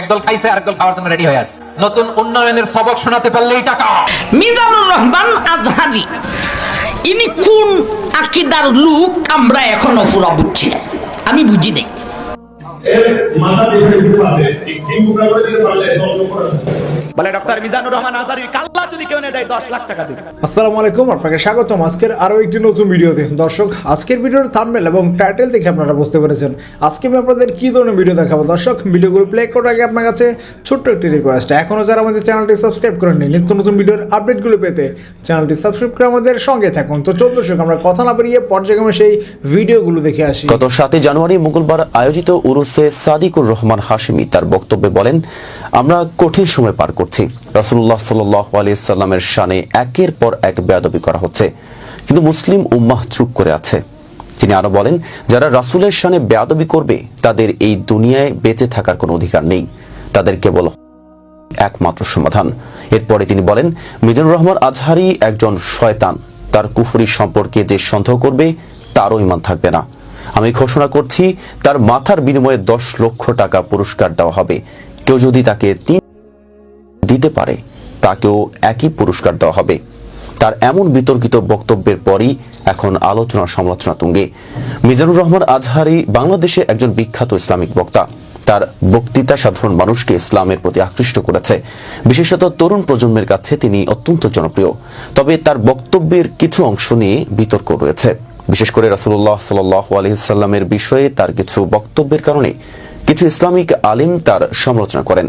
একদল খাইছে আরেকদল খাওয়ার জন্য রেডি হয়ে আছে। নতুন উন্নয়নের সবক শোনাতে পারলেই টাকা। মিজানুর রহমান আজহারি ইনি কোন আকিদার লোক আমরা এখনও পুরা বুঝছি না। আমি বুঝি নাই। করে বলে ডক্টর মিজানুর রহমান আজারি কাল্লা যদি কেউ দেয় দশ লাখ টাকা দিবে। আসসালামু আলাইকুম আপনাকে স্বাগতম। আজকের আরও একটি নতুন ভিডিওতে। দর্শক আজকের ভিডিওর থাম্বনেল এবং টাইটেল দেখে আপনারা বুঝতে পেরেছেন। আজকে আমি আপনাদের কী ধরনের ভিডিও দেখাবো? দর্শক ভিডিওগুলো প্লে করার আগে আপনার কাছে ছোট্ট একটি রিকোয়েস্ট এখনও যারা আমাদের চ্যানেলটি সাবস্ক্রাইব করেননি নিত্য নতুন ভিডিওর আপডেটগুলো পেতে চ্যানেলটি সাবস্ক্রাইব করে আমাদের সঙ্গে থাকুন। তো চোদ্দ দর্শক আমরা কথা না বেরিয়ে পর্যায়ক্রমে সেই ভিডিওগুলো দেখে আসি। গত সাতই জানুয়ারি মঙ্গলবার আয়োজিত উরুসে সাদিকুর রহমান হাশিমি তার বক্তব্যে বলেন আমরা কঠিন সময় পার করছি। রাসুল্লাহ সাল্লাহ আলিয়াল্লামের শানে একের পর এক বেয়াদবি করা হচ্ছে। কিন্তু মুসলিম উম্মাহ চুপ করে আছে। তিনি আরও বলেন, যারা রাসুলের শানে বেয়াদবি করবে, তাদের এই দুনিয়ায় বেঁচে থাকার কোনো অধিকার নেই। তাদের কেবল একমাত্র সমাধান। এরপরে তিনি বলেন, মিজানুর রহমান আজহারি একজন শয়তান। তার কুফরি সম্পর্কে যে সন্দেহ করবে, তারও ইমান থাকবে না। আমি ঘোষণা করছি, তার মাথার বিনিময়ে দশ লক্ষ টাকা পুরস্কার দেওয়া হবে। কেউ যদি তাকে তিন দিতে পারে, তাকেও একই পুরস্কার দেওয়া হবে। তার এমন বিতর্কিত বক্তব্যের পরই এখন আলোচনা সমালোচনা তুঙ্গে। মিজানুর রহমান আজহারি বাংলাদেশে একজন বিখ্যাত ইসলামিক বক্তা। তার বক্তৃতা সাধারণ মানুষকে ইসলামের প্রতি আকৃষ্ট করেছে। বিশেষত তরুণ প্রজন্মের কাছে তিনি অত্যন্ত জনপ্রিয়। তবে তার বক্তব্যের কিছু অংশ নিয়ে বিতর্ক রয়েছে। বিশেষ করে রাসুল্লাহ সাল আলহিসাল্লামের বিষয়ে তার কিছু বক্তব্যের কারণে কিছু ইসলামিক আলিম তার সমালোচনা করেন।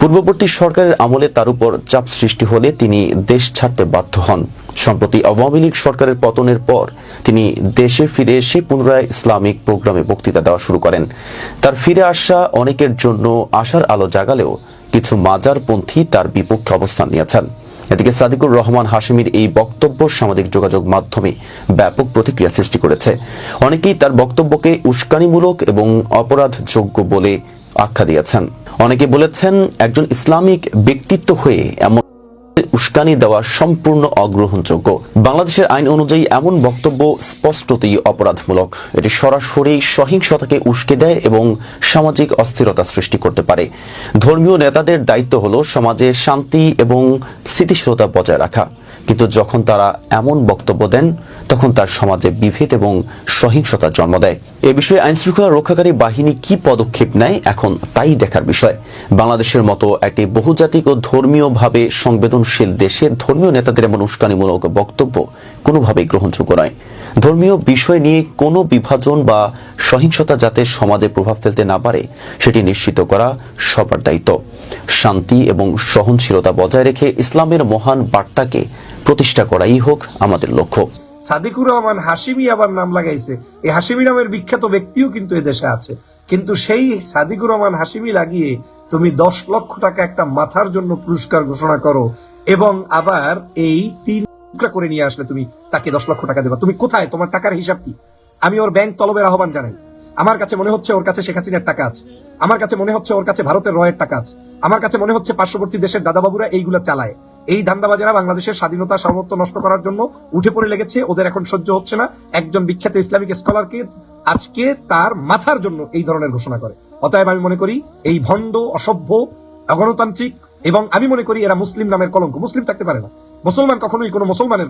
পূর্ববর্তী সরকারের আমলে তার উপর চাপ সৃষ্টি হলে তিনি দেশ ছাড়তে বাধ্য হন। সম্প্রতি আওয়ামী লীগ সরকারের পতনের পর তিনি দেশে ফিরে এসে পুনরায় ইসলামিক প্রোগ্রামে বক্তৃতা দেওয়া শুরু করেন। তার ফিরে আসা অনেকের জন্য আশার আলো জাগালেও কিছু মাজারপন্থী তার বিপক্ষে অবস্থান নিয়েছেন। এদিকে সাদিকুর রহমান হাশিমির এই বক্তব্য সামাজিক যোগাযোগ মাধ্যমে ব্যাপক প্রতিক্রিয়া সৃষ্টি করেছে। অনেকেই তার বক্তব্যকে উস্কানিমূলক এবং অপরাধযোগ্য বলে আখ্যা দিয়েছেন। অনেকে বলেছেন, একজন ইসলামিক ব্যক্তিত্ব হয়ে এমন উস্কানি দেওয়া সম্পূর্ণ অগ্রহণযোগ্য। বাংলাদেশের আইন অনুযায়ী এমন বক্তব্য স্পষ্টতই অপরাধমূলক। এটি সরাসরি সহিংসতাকে উস্কে দেয় এবং সামাজিক অস্থিরতা সৃষ্টি করতে পারে। ধর্মীয় নেতাদের দায়িত্ব হল সমাজে শান্তি এবং স্থিতিশীলতা বজায় রাখা। কিন্তু যখন তারা এমন বক্তব্য দেন তখন তার সমাজে বিভেদ এবং সহিংসতার জন্ম দেয়। এ বিষয়ে আইন শৃঙ্খলা রক্ষাকারী বাহিনী কি পদক্ষেপ নেয় এখন তাই দেখার বিষয়। বাংলাদেশের মতো একটি বহুজাতিক ও ধর্মীয়ভাবে সংবেদনশীল দেশে ধর্মীয় নেতাদের এমন উস্কানিমূলক বক্তব্য কোনোভাবেই গ্রহণযোগ্য নয়। ধর্মীয় বিষয় নিয়ে কোনো বিভাজন বা সহিংসতা যাতে সমাজে প্রভাব ফেলতে না পারে, সেটি নিশ্চিত করা সবার দায়িত্ব। শান্তি এবং সহনশীলতা বজায় রেখে ইসলামের মহান বার্তাকে প্রতিষ্ঠা করাই হোক আমাদের লক্ষ্য। সাদিকুর রহমান হাসিমি আবার নাম লাগাইছে। এই হাসিমি নামের বিখ্যাত ব্যক্তিও কিন্তু এদেশে আছে। কিন্তু সেই সাদিকুর রহমান হাসিমি লাগিয়ে তুমি দশ লক্ষ টাকা একটা মাথার জন্য পুরস্কার ঘোষণা করো এবং আবার এই তিন টুকরা করে নিয়ে আসলে তুমি তাকে দশ লক্ষ টাকা দেবা। তুমি কোথায়? তোমার টাকার হিসাব কি? আমি ওর ব্যাংক তলবের আহ্বান জানাই। আমার কাছে মনে হচ্ছে ওর কাছে শেখ হাসিনার টাকা আছে। আমার কাছে মনে হচ্ছে ওর কাছে ভারতের রয়ের টাকা আছে। আমার কাছে মনে হচ্ছে পার্শ্ববর্তী দেশের দাদাবাবুরা এইগুলা চালায়। এই ধান্দাবাজেরা বাংলাদেশের স্বাধীনতা সামর্থ্য নষ্ট করার জন্য উঠে পড়ে লেগেছে। ওদের এখন সহ্য হচ্ছে না। একজন বিখ্যাত ইসলামিক স্কলারকে আজকে তার মাথার জন্য এই ধরনের ঘোষণা করে। অতএব আমি মনে করি, এই ভণ্ড, অসভ্য, অগণতান্ত্রিক এবং আমি মনে করি এরা মুসলিম নামের কলঙ্ক। মুসলিম থাকতে পারে না। মুসলমান কখনোই কোনো মুসলমানের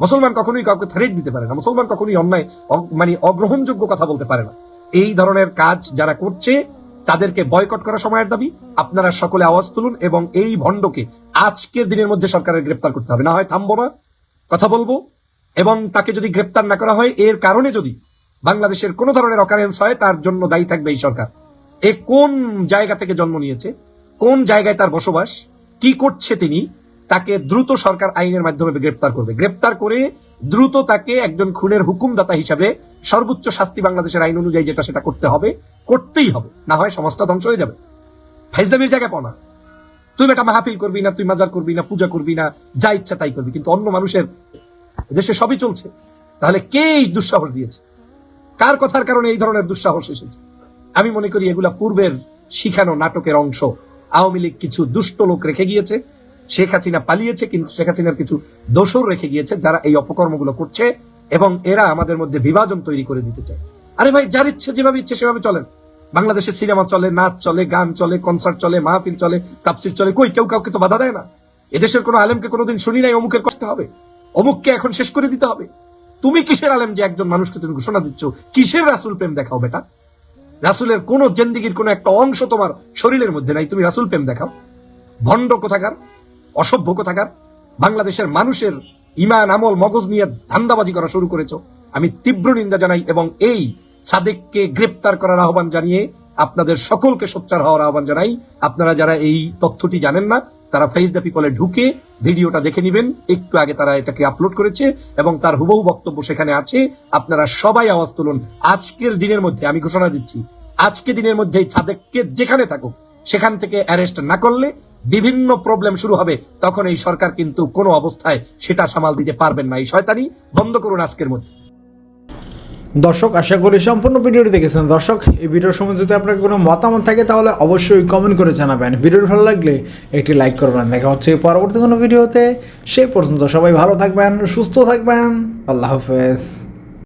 মুসলমান কখনোই কাউকে থ্রেট দিতে পারে না। মুসলমান কখনোই অন্যায় মানে অগ্রহণযোগ্য কথা বলতে পারে না। এই ধরনের কাজ যারা করছে তাদেরকে বয়কট করা সময়ের দাবি। আপনারা সকলে আওয়াজ তুলুন এবং এই ভণ্ডকে আজকের দিনের মধ্যে সরকারের গ্রেপ্তার করতে হবে। না হয় থামবো না, কথা বলব এবং তাকে যদি গ্রেপ্তার না করা হয়, এর কারণে যদি বাংলাদেশের কোন ধরনের অকারেন্স হয়, তার জন্য দায়ী থাকবে এই সরকার। এ কোন জায়গা থেকে জন্ম নিয়েছে, কোন জায়গায় তার বসবাস, কি করছে তিনি, তাকে দ্রুত সরকার আইনের মাধ্যমে গ্রেপ্তার করবে। গ্রেপ্তার করে দ্রুত তাকে একজন খুনের হুকুমদাতা হিসাবে সর্বোচ্চ শাস্তি বাংলাদেশের আইন অনুযায়ী যেটা সেটা করতে হবে, করতেই হবে। না হয় সমাজটা ধ্বংস হয়ে যাবে। ফাইজলামির জায়গা পাও না। তুই বেটা মাহফিল করবি না, তুই মাজার করবি না, পূজা করবি না, যা ইচ্ছা তাই করবি, কিন্তু অন্য মানুষের দেশে সবই চলছে। তাহলে কে এই দুঃসাহস দিয়েছে? কার কথার কারণে এই ধরনের দুঃসাহস এসেছে? আমি মনে করি এগুলা পূর্বের শিখানো নাটকের অংশ। আওয়ামী লীগ কিছু দুষ্ট লোক রেখে গিয়েছে। শেখ হাসিনা পালিয়েছে, কিন্তু শেখ হাসিনার কিছু দোষর রেখে গিয়েছে যারা এই অপকর্মগুলো করছে এবং এরা আমাদের মধ্যে বিভাজন তৈরি করে দিতে চায়। আরে ভাই, যার ইচ্ছে যেভাবে ইচ্ছে সেভাবে চলেন বাংলাদেশে সিনেমা চলে, নাচ চলে, গান চলে কনসার্ট চলে, মাহফিল চলে তাপসির চলে, কই, কেউ কাউকে তো বাধা দেয় না। এদেশের কোনো আলেমকে কোনোদিন শুনি নাই, অমুকের করতে হবে। অমুককে এখন শেষ করে দিতে হবে। তুমি কিসের আলেম যে একজন মানুষকে তুমি ঘোষণা দিচ্ছ? কিসের রাসুল প্রেম দেখাও বেটা? রাসুলের কোন জেন্দিগির কোন একটা অংশ তোমার শরীরের মধ্যে নাই, তুমি রাসুল প্রেম দেখাও। ভণ্ড কোথাকার? অসভ্য কোথাকার। বাংলাদেশের মানুষের ইমান, আমল, মগজ নিয়ে ধান্দাবাজি করা শুরু করেছ। আমি তীব্র নিন্দা জানাই এবং এই সাদেককে গ্রেপ্তার করার আহ্বান জানিয়ে আপনাদের সকলকে সোচ্চার হওয়ার আহ্বান জানাই। আপনারা যারা এই তথ্যটি জানেন না, তারা ফেস দ্য পিপলে ঢুকে ভিডিওটা দেখে নেবেন। একটু আগে তারা এটাকে আপলোড করেছে এবং তার হুবহু বক্তব্য সেখানে আছে। আপনারা সবাই আওয়াজ তুলুন। আজকের দিনের মধ্যে আমি ঘোষণা দিচ্ছি, আজকে দিনের মধ্যে এই সাদেককে যেখানে থাকুক, সেখান থেকে অ্যারেস্ট না করলে বিভিন্ন প্রবলেম শুরু হবে, তখন এই সরকার কিন্তু কোনো অবস্থায় সেটা সামাল দিতে পারবেন না। এই শয়তানি বন্ধ করুন আজকের মধ্যে। দর্শক, আশা করি সম্পূর্ণ ভিডিওটি দেখেছেন। দর্শক, এই ভিডিওর সময় যদি আপনার কোনো মতামত থাকে, তাহলে অবশ্যই কমেন্ট করে জানাবেন। ভিডিওটি ভালো লাগলে একটি লাইক করবেন। দেখা হচ্ছে পরবর্তী কোনো ভিডিওতে। সেই পর্যন্ত সবাই ভালো থাকবেন, সুস্থ থাকবেন। আল্লাহ হাফেজ।